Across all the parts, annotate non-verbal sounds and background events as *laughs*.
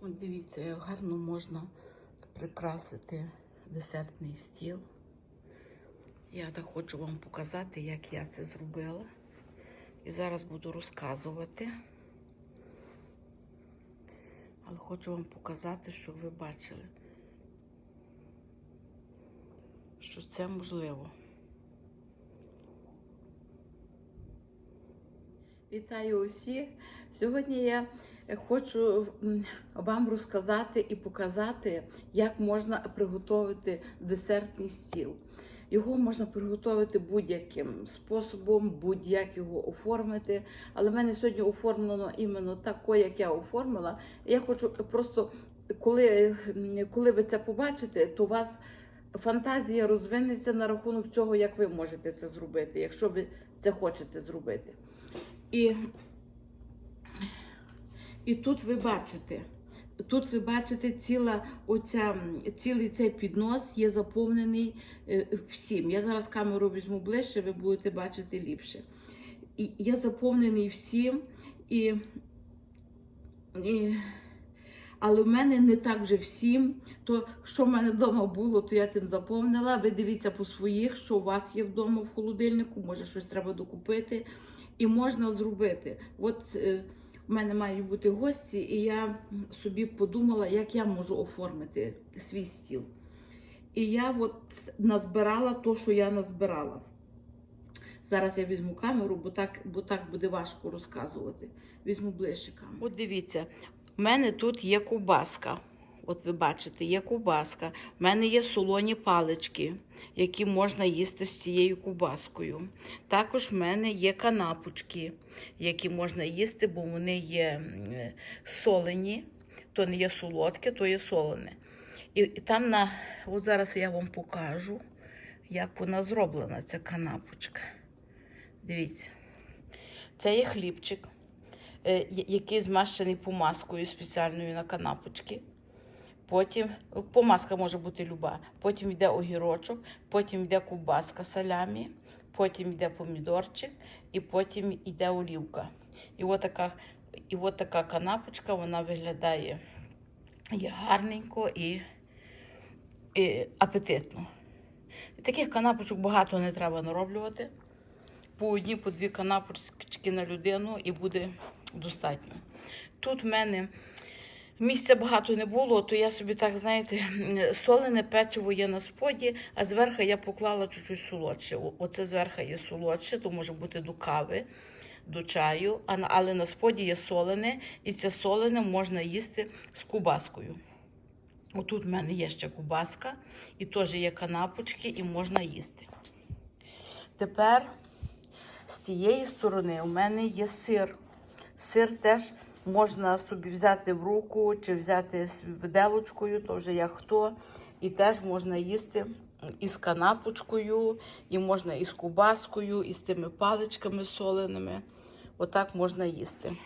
От дивіться, як гарно можна прикрасити десертний стіл. Я так хочу вам показати, як я це зробила. І зараз буду розказувати. Але хочу вам показати, щоб ви бачили, що це можливо. Вітаю усіх! Сьогодні я хочу вам розказати і показати, як можна приготувати десертний стіл. Його можна приготувати будь-яким способом, будь-як його оформити. Але в мене сьогодні оформлено іменно тако, як я оформила. Я хочу просто, коли, коли ви це побачите, то у вас фантазія розвинеться на рахунок цього, як ви можете це зробити, якщо ви це хочете зробити. І, і тут ви бачите, тут ви бачите, ціла оця, цілий цей піднос є заповнений е, всім. Я зараз камеру візьму ближче, ви будете бачити ліпше. І я заповнений всім, і, і, але в мене не так вже всім. То, що в мене вдома було, то я тим заповнила. Ви дивіться по своїх, що у вас є вдома в холодильнику, може щось треба докупити. І можна зробити. От е, в мене мають бути гості, і я собі подумала, як я можу оформити свій стіл. І я от назбирала то, що я назбирала. Зараз я візьму камеру, бо так, бо так буде важко розказувати. Візьму ближче камеру. От дивіться, в мене тут є ковбаска. От ви бачите, є ковбаска. В мене є солоні палички, які можна їсти з цією ковбаскою. Також в мене є канапочки, які можна їсти, бо вони є солені, то не є солодке, то є солене. І, і там на, от зараз я вам покажу, як вона зроблена, ця канапочка. Дивіться, це є хлібчик, е, який змащений помазкою спеціальною на канапочки. Потім помазка може бути люба. Потім йде огірочок, потім йде ковбаска салямі, потім йде помідорчик, і потім йде олівка. І от така, і от така канапочка вона виглядає є гарненько і, і апетитно. Таких канапочок багато не треба нароблювати. По одній, по дві канапочки на людину і буде достатньо. Тут в мене місця багато не було, то я собі так, знаєте, солене печиво є на споді, а зверху я поклала чуть-чуть солодше. Оце зверху є солодше, то може бути до кави, до чаю, але на споді є солене, і це солене можна їсти з кубаскою. Отут в мене є ще кубаска, і теж є канапочки, і можна їсти. Тепер з цієї сторони у мене є сир. Сир теж можна собі взяти в руку чи взяти з виделочкою, то вже як хто. І теж можна їсти із канапочкою, і можна із кубаскою, і з тими паличками соленими. Отак можна їсти.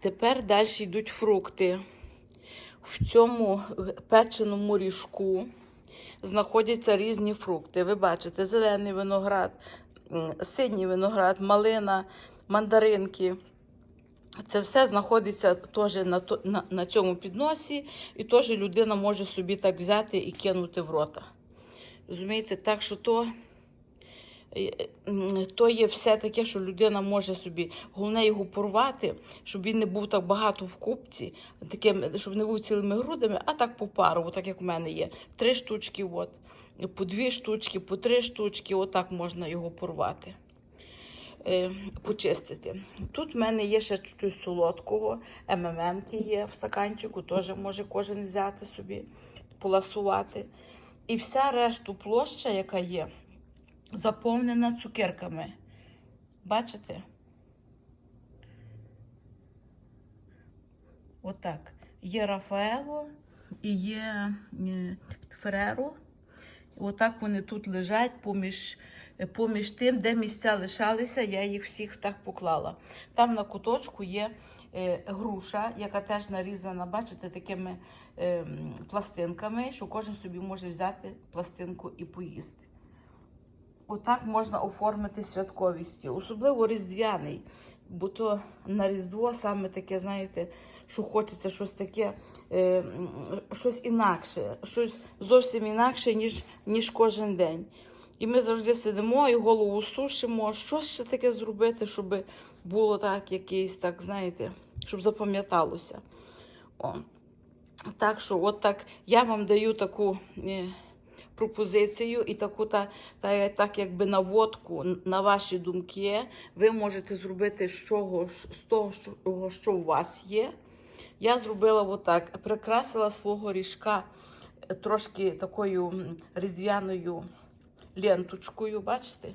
Тепер далі йдуть фрукти. В цьому печеному ріжку знаходяться різні фрукти. Ви бачите, зелений виноград, синій виноград, малина, мандаринки. Це все знаходиться теж на, на, на цьому підносі, і теж людина може собі так взяти і кинути в рота. Розумієте, так що то, е, то є все таке, що людина може собі. Головне його порвати, щоб він не був так багато в купці, таким, щоб не був цілими грудами, а так по пару, так як в мене є. Три штучки, от, по дві штучки, по три штучки, отак можна його порвати. Е, почистити. Тут в мене є ще щось солодкого, МММ ті є в стаканчику, теж може кожен взяти собі, поласувати. І вся решту площа, яка є, заповнена цукерками. Бачите? Отак. Є Рафаело і є е, Фереро. Отак вони тут лежать поміж, поміж тим, де місця лишалися, я їх всіх так поклала. Там на куточку є е, груша, яка теж нарізана, бачите, такими е, пластинками, що кожен собі може взяти пластинку і поїсти. отак можна оформити святковий особливо різдвяний. Бо то на Різдво саме таке, знаєте, що хочеться щось таке, е, щось інакше, щось зовсім інакше, ніж, ніж кожен день. І ми завжди сидимо і голову сушимо, що ще таке зробити, щоб було так, якийсь, так, знаєте, щоб запам'яталося. О. Так що, от так я вам даю таку е, пропозицію і таку та, та, так якби наводку на ваші думки. Ви можете зробити з чого, з того, що, що у вас є. Я зробила отак, прикрасила свого ріжка е, трошки такою різдвяною ленточкою, бачите?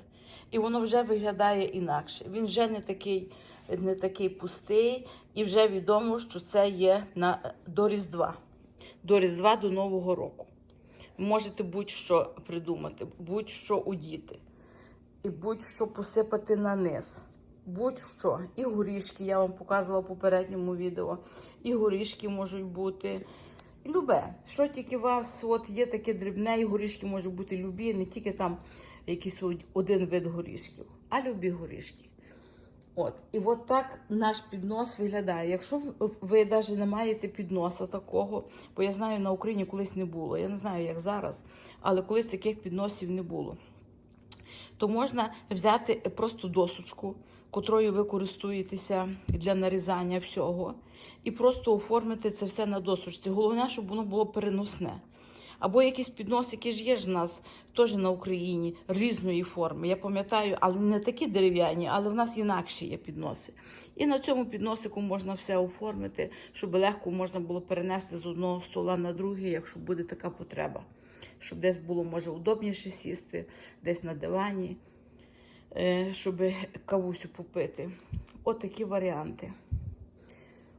І воно вже виглядає інакше. Він вже не такий, не такий пустий, і вже відомо, що це є на, до Різдва. До Різдва, до Нового року. Можете будь-що придумати, будь-що удіти. І будь-що посипати на низ. Будь-що. І горішки, я вам показувала в попередньому відео. І горішки можуть бути. Любе, що тільки у вас от є таке дрібне, і горішки можуть бути любі, не тільки там якийсь один вид горішків, а любі горішки. От. І от так наш піднос виглядає. Якщо ви навіть не маєте підноса такого, бо я знаю, на Україні колись не було. Я не знаю, як зараз, але колись таких підносів не було. То можна взяти просто досочку, котрою ви користуєтеся для нарізання всього, і просто оформити це все на досочці. Головне, щоб воно було переносне. Або якийсь піднос, який ж є ж в нас теж на Україні різної форми. Я пам'ятаю, але не такі дерев'яні, але в нас інакші є підноси. І на цьому підносику можна все оформити, щоб легко можна було перенести з одного стола на другий, якщо буде така потреба. Щоб десь було може удобніше сісти, десь на дивані, щоб кавусю попити. От варіанти.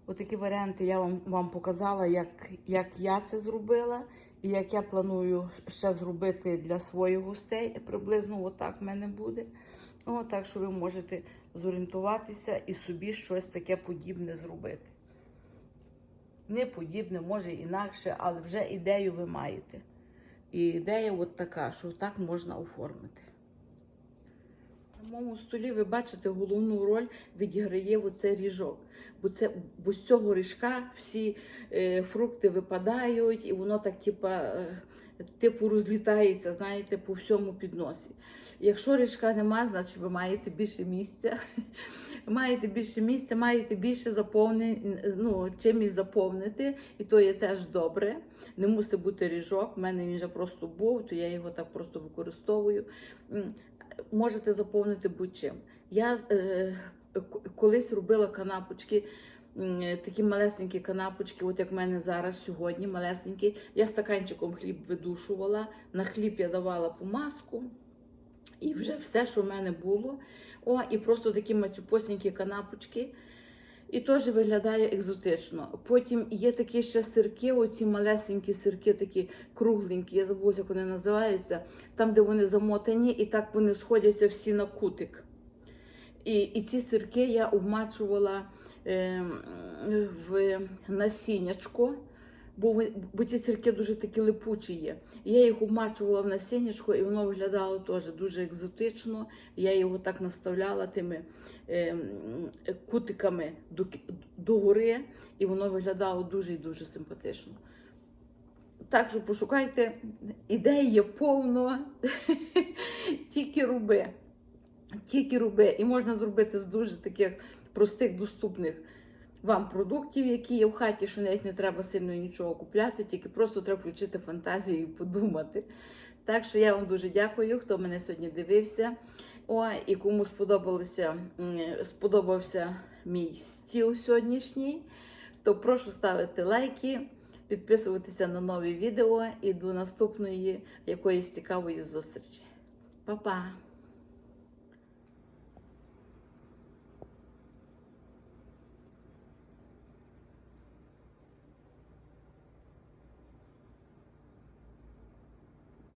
Отакі варіанти я вам, вам показала, як, як я це зробила, і як я планую ще зробити для своїх гостей. Приблизно отак в мене буде. О, так що ви можете зорієнтуватися і собі щось таке подібне зробити. Не подібне, може інакше, але вже ідею ви маєте. І ідея от така, що так можна оформити. На моєму столі ви бачите, головну роль відіграє оцей ріжок. Бо, це, бо з цього ріжка всі е, фрукти випадають, і воно так типа, е, типу розлітається, знаєте, по всьому підносі. Якщо ріжка нема, значить ви маєте більше місця. *laughs* маєте більше місця, маєте більше заповнення, ну, чимось заповнити, і то є теж добре. Не мусить бути ріжок. У мене він вже просто був, то я його так просто використовую. Можете заповнити будь-чим. Я е, колись робила канапочки, е, такі малесенькі канапочки, от як в мене зараз сьогодні, малесенькі. Я стаканчиком хліб видушувала, на хліб я давала помазку. І вже все, що в мене було. О, і просто такі мацюпосінькі канапочки. І теж виглядає екзотично. Потім є такі ще сирки, оці малесенькі сирки, такі кругленькі, я забула, як вони називаються, там, де вони замотані, і так вони сходяться всі на кутик. І, і ці сирки я обмачувала е, в насіннячко, бо, бо ті сирки дуже такі липучі є. Я їх обмачувала в насіннячко, і воно виглядало теж дуже екзотично. Я його так наставляла тими е, кутиками до, до гори, і воно виглядало дуже і дуже симпатично. Так що пошукайте, ідей є повно, *laughs* тільки роби. Тільки роби. І можна зробити з дуже таких простих, доступних вам продуктів, які є в хаті, що навіть не треба сильно нічого купляти, тільки просто треба включити фантазію і подумати. Так що я вам дуже дякую, хто мене сьогодні дивився. О, і кому сподобалося, сподобався мій стіл сьогоднішній, то прошу ставити лайки, підписуватися на нові відео і до наступної якоїсь цікавої зустрічі. Па-па!